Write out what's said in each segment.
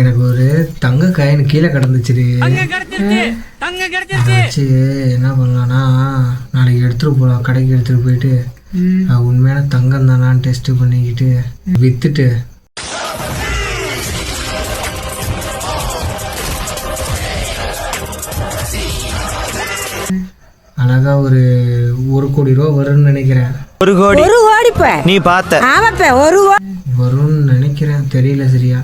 எனக்கு ஒரு தங்க காயின் கீழே கிடந்துச்சுடி. வச்சு என்ன பண்ணலாம்னா நாளைக்கு எடுத்துட்டு போகலாம் கடைக்கு எடுத்துட்டு போயிட்டு உண்மையான தங்கம் தானான்னு டெஸ்ட் பண்ணிக்கிட்டு வித்துட்டு. அழகா ஒரு ஒரு கோடி ரூபா வரும்னு நினைக்கிறேன். ஒரு கோடி. ஒரு ஓடிப்ப நீ பார்த்த ஆமாப்ப ஒரு வரும்னு நினைக்கிறேன். தெரியல சரியா.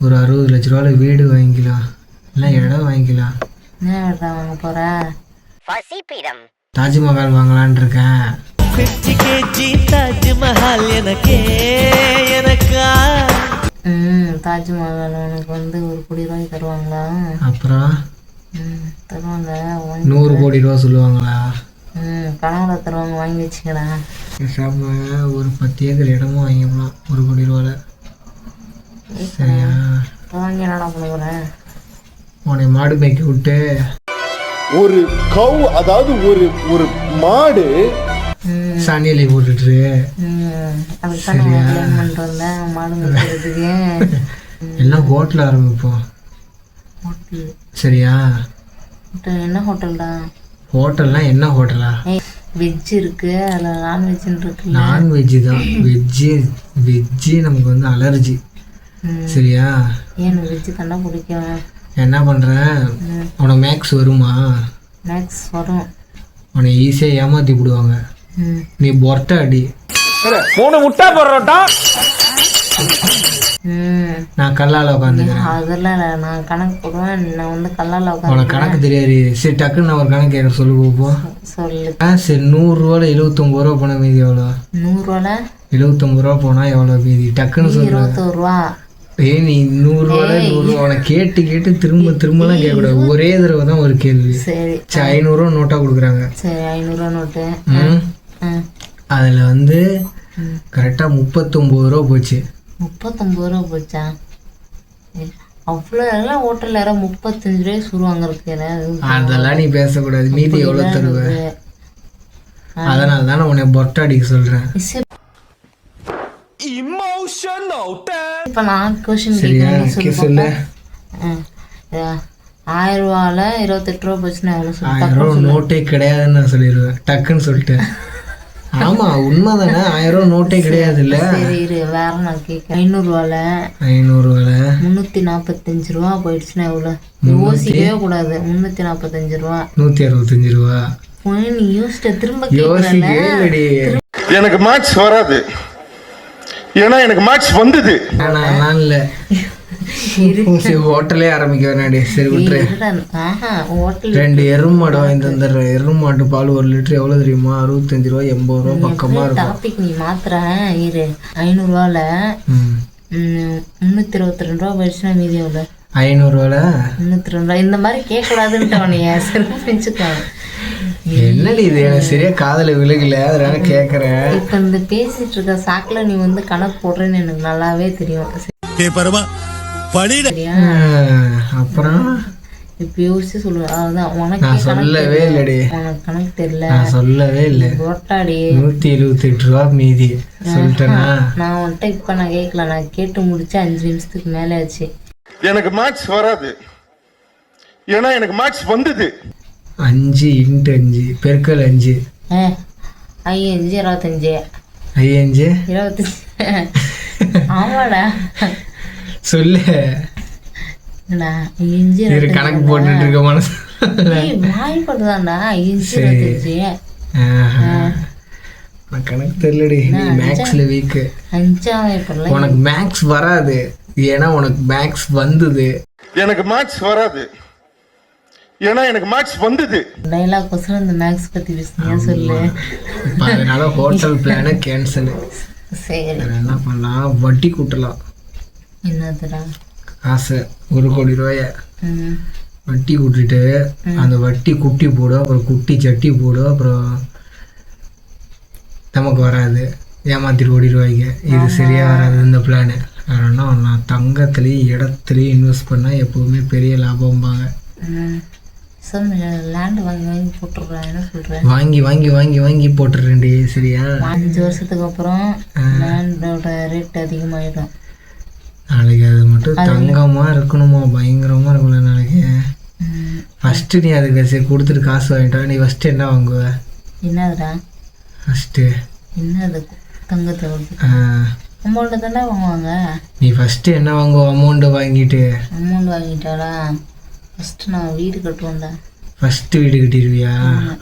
ஒரு அறுபது லட்ச ரூபால வீடு வாங்கிக்கலாம். இல்லை இடம் வாங்கிக்கலாம். என்ன வேலை வாங்க போற? தாஜ்மஹால் வாங்கலான் இருக்கேன். கேஜி தாஜ்மஹால் எனக்கே எனக்கா ம் தாஜ்மஹால் உனக்கு வந்து ஒரு கோடி ரூபாய் தருவாங்களா? அப்புறம்? ம் தருவாங்க. வாங்கி- நூறு கோடி ரூபா சொல்லுவாங்களா? ம் கனவுல தருவாங்க. வாங்கி வச்சுக்கடா பேசாம ஒரு பத்து ஏக்கர் இடமும் வாங்கிக்கலாம். ஒரு கோடி ரூபால சரியா வாங்கி என்னடா பண்ண போறேன் உன்னை மாடு மேய்க்க விட்டு. ஒரு கவு அதாவது ஒரு ஒரு மாடு. சாணியில போட்டுட்டு. மேய்க்கிறதுக்கு. எல்லாம் ஹோட்டல் ஆரம்பிப்போம். சரியா? என்ன ஹோட்டல்டா? ஹோட்டல்னா என்ன ஹோட்டலா? வெஜ் இருக்கு அதில் நான்வெஜ்னு இருக்குல்ல. நான்வெஜ்ஜு தான். வெஜ்ஜு வெஜ்ஜு நமக்கு வந்து அலர்ஜி. சரியா? ஏன் எனக்கு வெஜ்ஜு தாண்டா பிடிக்கும் என்ன பண்ணுறேன் உனக்கு மேக்ஸ் வருமா? மேக்ஸ் வரும். உன்னை ஈஸியாக ஏமாற்றி விடுவாங்க. நீ பொர்ட்ட அடி. மூணு முட்டை போடுறோட்டா நான் கல்லால் உட்காந்துக்கிறேன் அதெல்லாம் நான் கணக்கு போடுவேன் நான் வந்து கல்லால் உனக்கு கணக்கு தெரியாது. சரி டக்குன்னு நான் ஒரு கணக்கு கேட்க சொல்லு போப்போம் சொல்லு. ஆ சரி நூறுரூவால எழுபத்தொம்பது ரூபா போனால் மீதி எவ்வளோ? நூறுரூவால எழுபத்தொம்பது ரூபா போனால் எவ்வளோ மீதி? டக்குன்னு சொல்லு. இருபத்தோரு ரூபா. ஏய். நீ நூறுரூவால நூறுரூவா உனக்கு கேட்டு கேட்டு திரும்ப திரும்பலாம் கேட்கக்கூடாது. ஒரே தடவை தான் ஒரு கேள்வி. சரி. சரி ஐநூறுரூவா நோட்டாக கொடுக்குறாங்க. சரி ஐநூறுரூவா நோட்டு. அதில் வந்து. கரெக்டாக முப்பத்தொம்பது ரூபா போச்சு. முப்பத்தொம்பது ரூபா போச்சா? அவ்வளோ எல்லாம் ஹோட்டலில் யாரோ முப்பத்தஞ்சு ரூபாய் சுருவாங்க இருக்கு அதெல்லாம் நீ பேசக்கூடாது. மீதி எவ்வளோ தருவ? அதனால தான் நான் உன்னை பொட்டை அடிக்க சொல்கிறேன் இப்போ நான் கொஷின் கேட்குறேன் சொல்லு சொல்லு. ஆ, ஆயிரம் ரூபால இருபத்தெட்டு ரூபா போச்சுன்னா எவ்வளோ ஆயிரம் ரூபா நோட்டே கிடையாதுன்னு நான் சொல்லிடுவேன். டக்குன்னு சொல்லிட்டேன் ஆமா உண்மைதானே? ஆயிரம் ரூபா நோட்டே கிடையாது இல்ல சரி இரு வேற நான் கேட்குறேன் ஐநூறுரூவால ஐநூறுவால? முந்நூற்றி நாற்பத்தஞ்சு ரூபா போயிடுச்சுன்னா எவ்வளோ யோசிக்கவே கூடாது. முந்நூற்றி நாற்பத்தஞ்சு ரூபா. நூத்தி அறுபத்தஞ்சு ரூபா. நீ யோசிச்சிட்ட திரும்ப கேட்குறேன் யோசிக்கவே இல்லடி எனக்கு மேட்ச் வராது. ஏன்னா எனக்கு மேட்ச் வந்தது. நான் இல்ல. சரி ஹோட்டலே ஆரம்பிக்க வேணாடி சரி விட்டுரு. ஆஹா ஹோட்டல் ரெண்டு எருமாடு வாங்கி தந்துடுறேன். எருமாட்டு பால் ஒரு லிட்டர் எவ்வளவு தெரியுமா? அறுபத்தஞ்சு ரூபா எண்பது ரூபா பக்கமா இருக்கும். டாபிக் நீ மாத்துற இரு. ஐநூறுரூவால ம். முந்நூற்றி இருபத்தி ரெண்டு ரூபா போயிடுச்சுன்னா மீதி எவ்வளோ ஐநூறுவால? முந்நூற்றி ரெண்டு ரூபா இந்த மாதிரி கேட்கக்கூடாதுன்ட்டு அவனைய சிறப்பு செஞ்சுக்காங்க என்னடி இது? எனக்கு சரியா காதல விழுகல அதனால கேக்குறேன். இப்போ இந்த பேசிட்டு இருக்க சாக்கில் நீ வந்து கணக்கு போடுறேன்னு எனக்கு நல்லாவே தெரியும். அப்புறம்? இப்போ யோசிச்சு சொல்லுவேன் அதுதான் உனக்கு சொல்லவே இல்லடி. உனக்கு கணக்கு தெரியல. நான் சொல்லவே இல்லை. ரோட்டாடி நூத்தி எழுபத்தி எட்டு ரூபா மீதி. சொல்லிட்டேனா? நான் உன்கிட்ட இப்போ நான் கேட்கல நான் கேட்டு முடிச்சு அஞ்சு நிமிஷத்துக்கு மேலே ஆச்சு. எனக்கு மேட்ச் வராது. ஏன்னா எனக்கு மேட்ச் வந்தது. அஞ்சு இன்ட்டு அஞ்சு பெருக்கல் அஞ்சு. ஐயஞ்சு இருபத்தஞ்சு. ஐயஞ்சு இருபத்தஞ்சு. ஆமாடா. சொல்லு. இரு கணக்கு போட்டுட்டு இருக்க மனசு. இருபத்தஞ்சு. ஆஹா. நான் கணக்கு தெரியலடி. நீ மேக்ஸ்ல அஞ்சாவது உனக்கு மேக்ஸ் வராது. ஏன்னா உனக்கு மேக்ஸ் வந்தது. எனக்கு மேட்ச் வராது. ஏன்னா எனக்கு மேட்ச் வந்தது. டைலாக் கொசரம் இந்த மேக்ஸ் பற்றி பேசுனீங்க சொல்லு. அதனால ஹோட்டல் பிளான கேன்சல் சரி. என்ன பண்ணலாம்? வட்டி கூட்டலாம். என்னதுடா? காசை ஒரு கோடி ரூபாய. வட்டி கூட்டிட்டு அந்த வட்டி குட்டி போடும் அப்புறம் குட்டி சட்டி போடும் அப்புறம் நமக்கு வராது. ஏமாத்திட்டு ஓடிடுவாங்க இது சரியா வராது இந்த பிளானு அதனால் நான் தங்கத்துலேயும் இடத்துலையும் இன்வெஸ்ட் பண்ணால் எப்போவுமே பெரிய லாபம்பாங்க. லேண்ட் வாங்கி வாங்கி போட்டுருக்கேன் என்ன சொல்கிறேன் வாங்கி வாங்கி வாங்கி வாங்கி போட்டுறேன்டி சரியா? அஞ்சு வருஷத்துக்கு அப்புறம் லேண்டோட ரேட் அதிகமாயிடும். நாளைக்கு அது மட்டும் தங்கமாக இருக்கணுமா? பயங்கரமாக இருக்கணும் நாளைக்கு. ஃபஸ்ட்டு நீ அதுக்கு சரி கொடுத்துட்டு காசு வாங்கிட்டா நீ ஃபஸ்ட்டு என்ன வாங்குவ? என்னதுடா? ஃபஸ்ட்டு என்னது? தங்கத்தை அமௌண்ட்டு தானே வாங்குவாங்க? நீ ஃபஸ்ட்டு என்ன வாங்குவ? அமௌண்ட்டு வாங்கிட்டு. அமௌண்ட் வாங்கிட்டாடா ஃபஸ்ட்டு நான் வீடு கட்டுவேன்டா. ஃபஸ்ட்டு வீடு கட்டிடுவியா?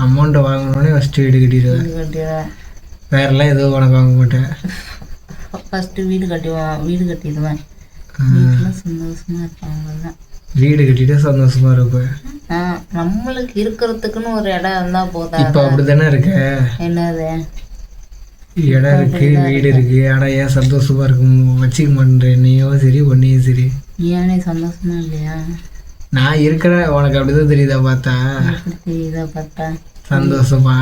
அமௌண்ட்டை வாங்கினோடனே ஃபஸ்ட்டு வீடு கட்டிடுவேன். கட்டிடுவேன் வேறெல்லாம் எதுவும் உனக்கு வாங்க மாட்டேன். ஃபஸ்ட்டு வீடு கட்டுவேன் வீடு கட்டிடுவேன். வீட்டில் சந்தோஷமா இருப்பாங்க தான் வீடு கட்டிட்டு சந்தோஷமா இருப்பேன். நம்மளுக்கு இருக்கிறதுக்குன்னு ஒரு இடம் இருந்தால் போதா இப்போ அப்படி தானே இருக்க? என்னது? இடம் இருக்கு வீடு இருக்கு. ஆனால் ஏன் சந்தோஷமா இருக்கும்? வச்சுக்க மாட்டேன் என்னையும் சரி ஒன்னையும் சரி. ஏனே சந்தோஷமா இல்லையா? நான் இருக்கிறேன் உனக்கு அப்படிதான் தெரியுதா பார்த்தா? தெரியுதா பார்த்தா? சந்தோஷமா?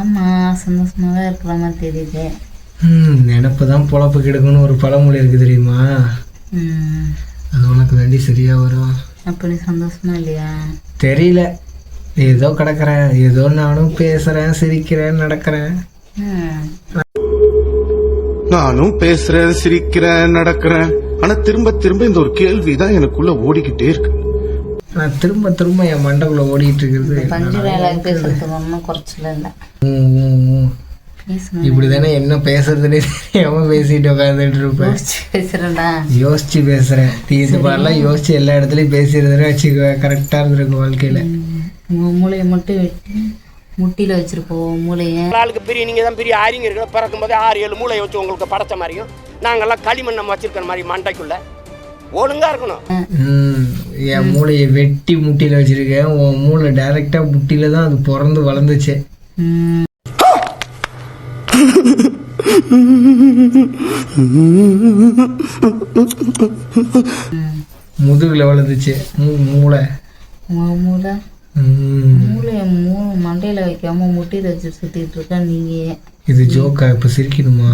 ஆமாம் சந்தோஷமா தான் இருக்கிற மாதிரி தெரியுது. ம் நினப்பு தான் பொழப்பு கெடுக்கணும்னு ஒரு பழமொழி இருக்கு தெரியுமா? அது உனக்கு வேண்டி சரியா வரும். அப்படி சந்தோஷமா இல்லையா? தெரியல. ஏதோ கிடக்குறேன். ஏதோ நானும் பேசுறேன் சிரிக்கிறேன் நடக்கிறேன். நானும் பேசுறேன் சிரிக்கிறேன் நடக்கிறேன். ஆனா திரும்ப திரும்ப இந்த ஒரு கேள்விதான் எனக்குள்ள ஓடிக்கிட்டே இருக்கு. நான் திரும்ப திரும்ப என் மண்டைக்குள்ள ஓடிட்டு இருக்கிறது பஞ்சு பேசுறதுக்கு ஒன்றும் குறைச்சல இல்லை. இப்படி தானே என்ன பேசுறதுனே தெரியாம பேசிட்டு உட்காந்துட்டு இருப்பேன். யோசிச்சு பேசுறேன்டா. யோசிச்சு பேசுறேன். இது மாதிரிலாம் யோசிச்சு எல்லா இடத்துலயும் பேசிடுறதுன்னு வச்சுக்க கரெக்டா இருந்திருக்கும் வாழ்க்கையில. மூளையை மட்டும் வெட்டி முட்டியில் வச்சிருப்போம் மூளையை. ஆளுக்கு பெரிய நீங்கள் தான் பெரிய ஆரிங்க இருக்கணும். பிறக்கும் போதே ஆறு ஏழு மூளை வச்சு உங்களுக்கு படைச்ச மாதிரியும் நாங்கெல்லாம் களிமண் நம்ம வச்சிருக்கிற மாதிரி மண்டைக்குள்ள ஒழுங்கா இருக்கணும். ம், என் மூளையை வெட்டி முட்டியில வச்சிருக்கேன். உன் மூளை டைரக்டா முட்டியில தான் அது பிறந்து வளர்ந்துச்சு. ம், முதுகுல வளர்ந்துச்சு. மூ- மூளை. மூளை? ம், மூளையை மூ மண்டையில் வைக்காம முட்டியில் வச்சு சுற்றிட்டு இருக்க நீங்கள் இது ஜோக்கா இப்ப சிரிக்கணுமா?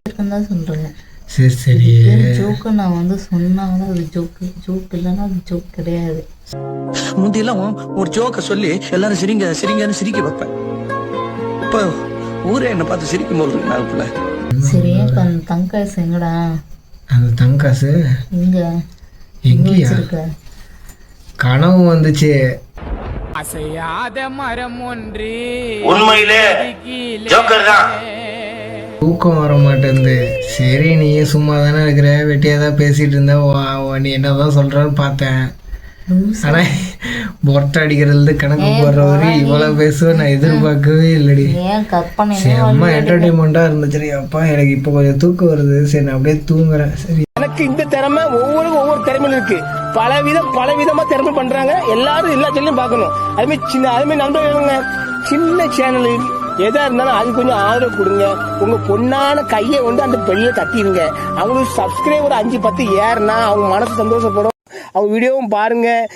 இருக்குன்னு தான் சொல்கிறேன் சரி சரி. ஜோக்கு நான் வந்து சொன்னாதான் அது ஜோக்கு ஜோக் இல்லைன்னா அது ஜோக் கிடையாது. முந்தியெல்லாம் ஒரு ஜோக்க சொல்லி எல்லாரும் சிரிங்க சிரிங்கன்னு சிரிக்க வைப்பேன். இப்போ ஊரே என்னை பார்த்து சிரிக்கும் போது நாளுக்குள்ள சரி இப்ப அந்த தங்காசு எங்கடா? அந்த தங்காசு எங்க? எங்க எங்கேயா கனவு வந்துச்சு. உண்மையிலே ஜோக்கர் தான் தூக்கம் வர மாட்டேங்குது சரி நீயே சும்மா தானே இருக்கிற? வெட்டியா தான் பேசிட்டு இருந்த. நீ என்னதான் சொல்றான்னு பார்த்தேன். லூசு. ஆனா மொட்டை அடிக்கிறதுல கணக்கு போடுறவரு இவ்வளவு பேசுவேன் நான் எதிர்பார்க்கவே இல்லடி. செம்ம என்டர்டைன்மெண்ட்டாக இருந்துச்சு அப்பா எனக்கு இப்போ கொஞ்சம் தூக்கம் வருது. சரி நான் அப்படியே தூங்குறேன். சரி. எனக்கு இந்த திறமை ஒவ்வொருக்கும் ஒவ்வொரு திறமையும் இருக்கு. பல விதம் பல விதமா திறமை பண்றாங்க. எல்லாரும் எல்லா சேனலையும் பார்க்கணும். அதுமாதிரி சின்ன அதுமாதிரி நண்பர்களுங்க சின்ன சேனல் எதா இருந்தாலும் அது கொஞ்சம் ஆதரவு கொடுங்க. உங்க பொண்ணான கையை வந்து அந்த பெல்ல தட்டிடுங்க அவங்களுக்கு சப்ஸ்கிரைபர் அஞ்சு பத்து ஏறுனா அவங்க மனசு சந்தோஷப்படும். அவங்க வீடியோவும் பாருங்க.